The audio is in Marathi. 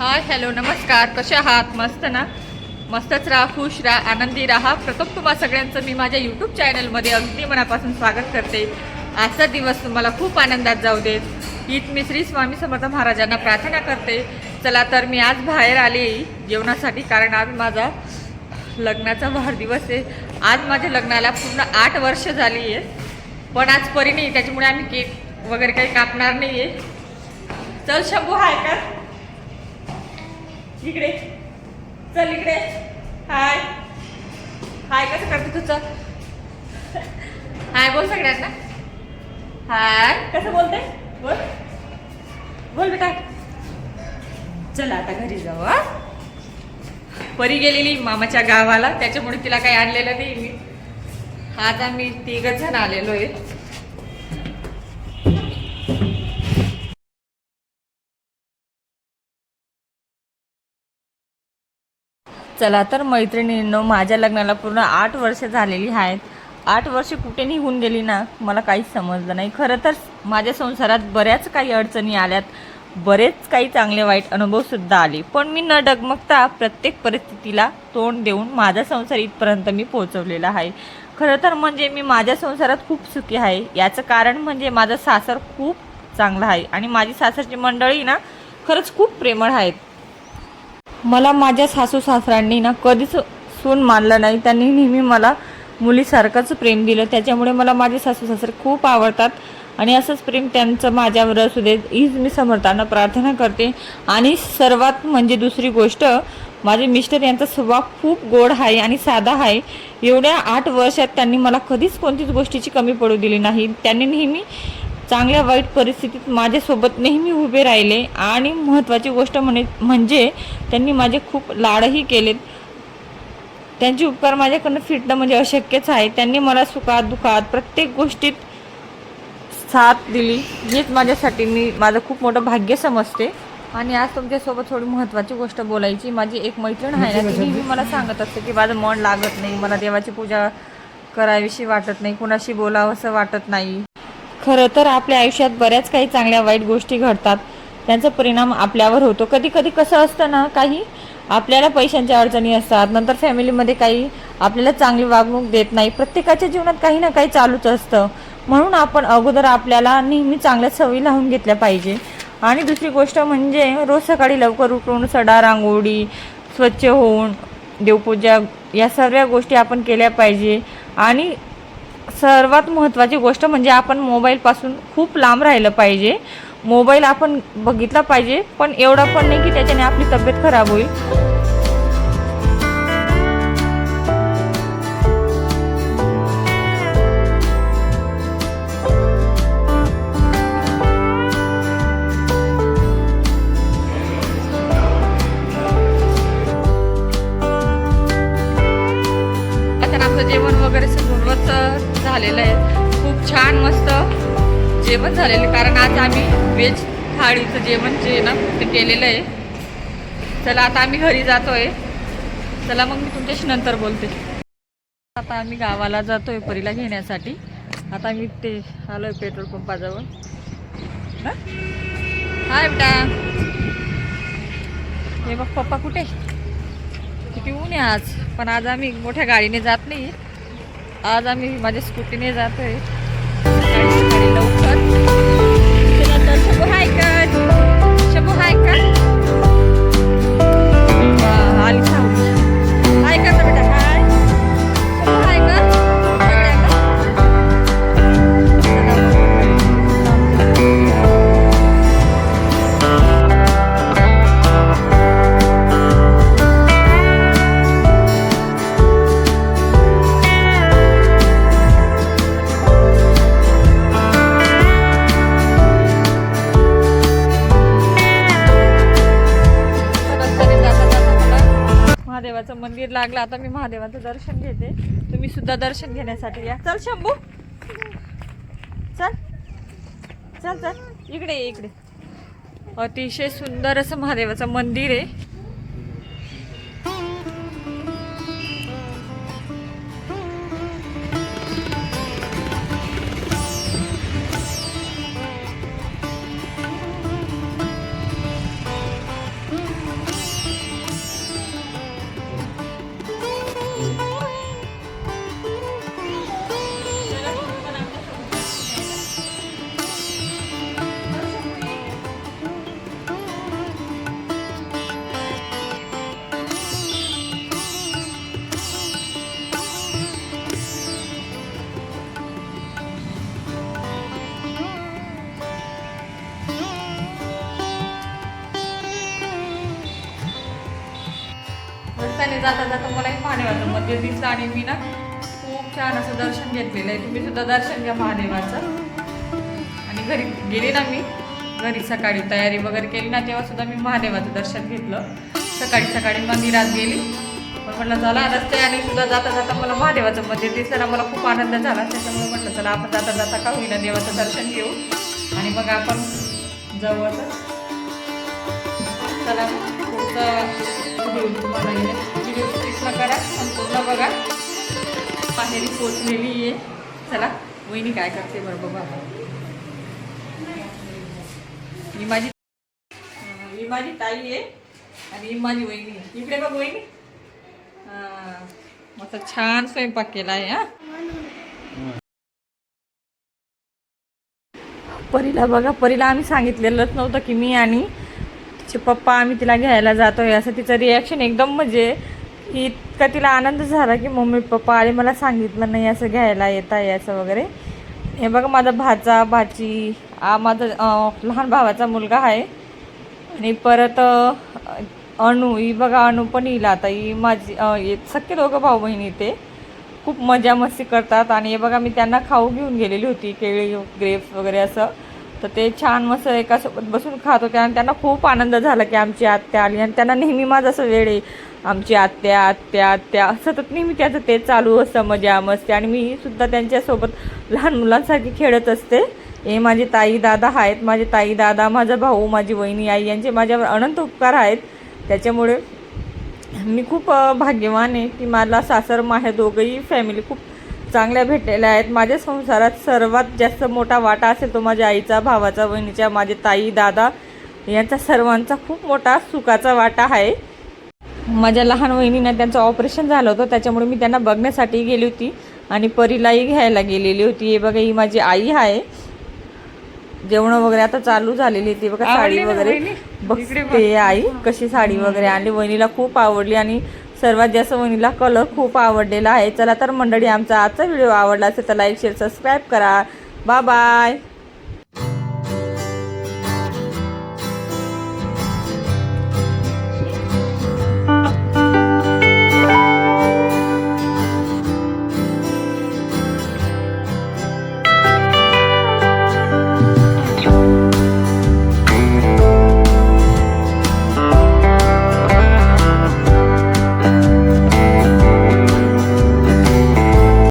हाय हॅलो नमस्कार. कसे आहात? मस्त ना? मस्तच राहा खुश राहा आनंदी राहा. प्रथम तुम्हा सगळ्यांचं मी माझ्या यूट्यूब चॅनलमध्ये अगदी मनापासून स्वागत करते. आजचा दिवस तुम्हाला खूप आनंदात जाऊ देत. हीच मी श्री स्वामी समर्थ महाराजांना प्रार्थना करते. चला तर मी आज बाहेर आले जेवणासाठी कारण आज माझा लग्नाचा वाढदिवस आहे. आज माझ्या लग्नाला पूर्ण आठ वर्ष झाली आहे. पण आज परी नाही त्याच्यामुळे आम्ही केक वगैरे काही कापणार नाही आहे चल शंभू हाय का? इकडे. चल इकडे. हाय. हाय कसं करते तुझं हाय बोल सगळ्यांना. हाय. कसं बोलते? बोल. बोल बेटा. चला आता घरी जाऊ हा. परी गेलेली मामाच्या गावाला. त्याच्यामुळे तिला काही आणलेलं नाही मी आज आम्ही तिघच जण आलेलो आहे. चला तर मैत्रिणींनो माझ्या लग्नाला पूर्ण आठ वर्ष झालेली आहेत. आठ वर्ष कुठे निघून गेली ना मला काहीच समजलं नाही. खरं तर माझ्या संसारात बऱ्याच काही अडचणी आल्यात. बरेच काही चांगले वाईट अनुभवसुद्धा आले. पण मी न डगमगता प्रत्येक परिस्थितीला तोंड देऊन माझा संसार इथपर्यंत मी पोहोचवलेला आहे. खरं तर म्हणजे मी माझ्या संसारात खूप सुखी आहे. याचं कारण म्हणजे माझं सासर खूप चांगलं आहे. आणि माझी सासरची मंडळी ना खरंच खूप प्रेमळ आहेत. मला माझ्या सासू सासऱ्यांनी ना कधीच सून मानलं नाही. त्यांनी नेहमी मला मुलीसारखंच प्रेम दिलं. त्याच्यामुळे मला माझे सासू सासरे खूप आवडतात. आणि असंच प्रेम त्यांचं माझ्यावर असू देत हीच मी समर्थांना प्रार्थना करते. आणि सर्वात म्हणजे दुसरी गोष्ट माझे मिस्टर यांचा स्वभाव खूप गोड आहे आणि साधा आहे. एवढ्या आठ वर्षात त्यांनी मला कधीच कोणतीच गोष्टीची कमी पडू दिली नाही. त्यांनी नेहमी चांगल्या वाईट परिस्थितीत माझ्यासोबत नेहमी उभे राहिले आणि महत्त्वाची गोष्ट म्हणे म्हणजे त्यांनी माझे खूप लाडही केलेत. त्यांचे उपकार माझ्याकडनं फिटणं म्हणजे अशक्यच आहे. त्यांनी मला सुखात दुखात प्रत्येक गोष्टीत साथ दिली हेच माझ्यासाठी मी माझं खूप मोठं भाग्य समजते. आणि आज तुमच्यासोबत थोडी महत्त्वाची गोष्ट बोलायची. माझी एक मैत्रीण आहे ना ती नेहमी मला सांगत असते की माझं मन लागत नाही. मला देवाची पूजा करावीशी वाटत नाही. कुणाशी बोलावंसं वाटत नाही. खरं तर आपल्या आयुष्यात बऱ्याच काही चांगल्या वाईट गोष्टी घडतात. त्यांचा परिणाम आपल्यावर होतो. कधी कधी कसं असतं ना काही आपल्याला पैशांच्या अडचणी असतात. नंतर फॅमिलीमध्ये काही आपल्याला चांगली वागणूक देत नाही. प्रत्येकाच्या जीवनात काही ना काही चालूच असतं. म्हणून आपण अगोदर आपल्याला नेहमी चांगल्या सवयी लावून घेतल्या पाहिजे. आणि दुसरी गोष्ट म्हणजे रोज सकाळी लवकर उठून सडा रांगोळी स्वच्छ होऊन देवपूजा या सर्व गोष्टी आपण केल्या पाहिजे. आणि सर्वात महत्त्वाची गोष्ट म्हणजे आपण मोबाईलपासून खूप लांब राहिलं पाहिजे. मोबाईल आपण बघितला पाहिजे पण एवढा पण नाही की त्याच्याने आपली तब्येत खराब होईल. जेवण झालेलं कारण आज आम्ही व्हेज थाळीचं जेवण जे ना ते केलेलं आहे. चला आता आम्ही घरी जातोय. चला मग मी तुमच्याशी नंतर बोलते. आता आम्ही गावाला जातोय परीला घेण्यासाठी. आता मी ते आलोय पेट्रोल पंपाजवळ. हाय बेटा. हे बघ पप्पा कुठे? किती ऊन आहे आज. पण आज आम्ही मोठ्या गाडीने जात नाही. आज आम्ही माझ्या स्कूटीने जातोय. शंभू हाय लागला आता मी महादेवाचं दर्शन घेते. तुम्ही सुद्धा दर्शन घेण्यासाठी या. चल शंभू. चल. चल चल. इकडे इकडे. अतिशय सुंदर असं महादेवाचं मंदिर आहे. रस्त्याने जाता जाता मला एक महादेवाचं मंदिर दिसलं आणि मी ना खूप छान असं दर्शन घेतलेलं आहे. तुम्ही सुद्धा दर्शन घ्या महादेवाचं. आणि घरी गेले ना मी. घरी सकाळी तयारी वगैरे केली ना तेव्हा सुद्धा मी महादेवाचं दर्शन घेतलं. सकाळी सकाळी मंदिरात गेली. पण म्हटलं चला रस्त्याने सुद्धा जाता जाता मला महादेवाचं मंदिर दिसलं ना मला खूप आनंद झाला. त्याच्यामुळे म्हटलं चला आपण जाता जाता का होईना देवाचं दर्शन घेऊ. आणि मग आपण जाऊ आता चला. पुढचा व्हिडिओ तुम्हाला व्हिडिओ पूर्ण करा. संपूर्ण बघा. पाहेरी पोचलेली आहे. चला वहिनी काय करते बरं बघा ही माझी ही माझी ताई आहे आणि ही माझी वहिनी आहे. इकडे बघ वहिनी. हां मस्त छान स्वयंपाक केला आहे हा. परीला बघा परीला आम्ही सांगितलेलंच नव्हतं की मी आणि तिचे पप्पा आम्ही तिला घ्यायला जातोय. असं तिचं रिॲक्शन एकदम म्हणजे इतका तिला आनंद झाला की मम्मी पप्पा आले मला सांगितलं नाही असं घ्यायला येता यायचं असं वगैरे. हे बघा माझा भाचा भाची माझा लहान भावाचा मुलगा आहे. आणि परत अणू ही बघा अणू पण येईल आता ही माझी अं, सख्खे दोघं भाऊ बहिणी ते. खूप मजा मस्ती करतात. आणि हे बघा मी त्यांना खाऊ घेऊन गेलेली होती केळी ग्रेप्स वगैरे असं. तर ते छान मस्त एकासोबत बसून खात होते आणि त्यांना खूप आनंद झाला की आमची आत्या आली. आणि त्यांना नेहमी माझं असं वेळ आहे. आमची आत्या आत्या आत्या. सतत नेहमी त्याचं ते चालू असतं मजा मस्ती. आणि मी सुद्धा त्यांच्यासोबत लहान मुलांसारखी खेळत असते. हे माझे ताई दादा आहेत. माझे ताई दादा माझा भाऊ माझी वहिनी आई यांचे माझ्यावर अनंत उपकार आहेत. त्याच्यामुळे मी खूप भाग्यवान आहे की मला सासर माहे दोघंही फॅमिली खूप चांगल्या भेटलेल्या आहेत. माझ्या संसारात सर्वात जास्त मोठा वाटा असेल तो माझ्या आईचा भावाचा बहिणीच्या माझे ताई दादा यांचा सर्वांचा खूप मोठा सुखाचा वाटा आहे. माझ्या लहान वहिनीनं त्यांचं ऑपरेशन झालं होतं. त्याच्यामुळे मी त्यांना बघण्यासाठी गेली होती आणि परीलाही घ्यायला गेलेली होती. हे बघा ही माझी आई आहे. जेवण वगैरे आता चालू झालेली ती बघा साडी वगैरे बघते आई कशी साडी वगैरे आणली. वहिनीला खूप आवडली आणि सर्वात जास्त वहिनीला कलर खूप आवडलेला आहे. चला तर मंडळी आमचा आजचा व्हिडिओ आवडला असेल तर लाईक शेअर सबस्क्राईब करा. Bye bye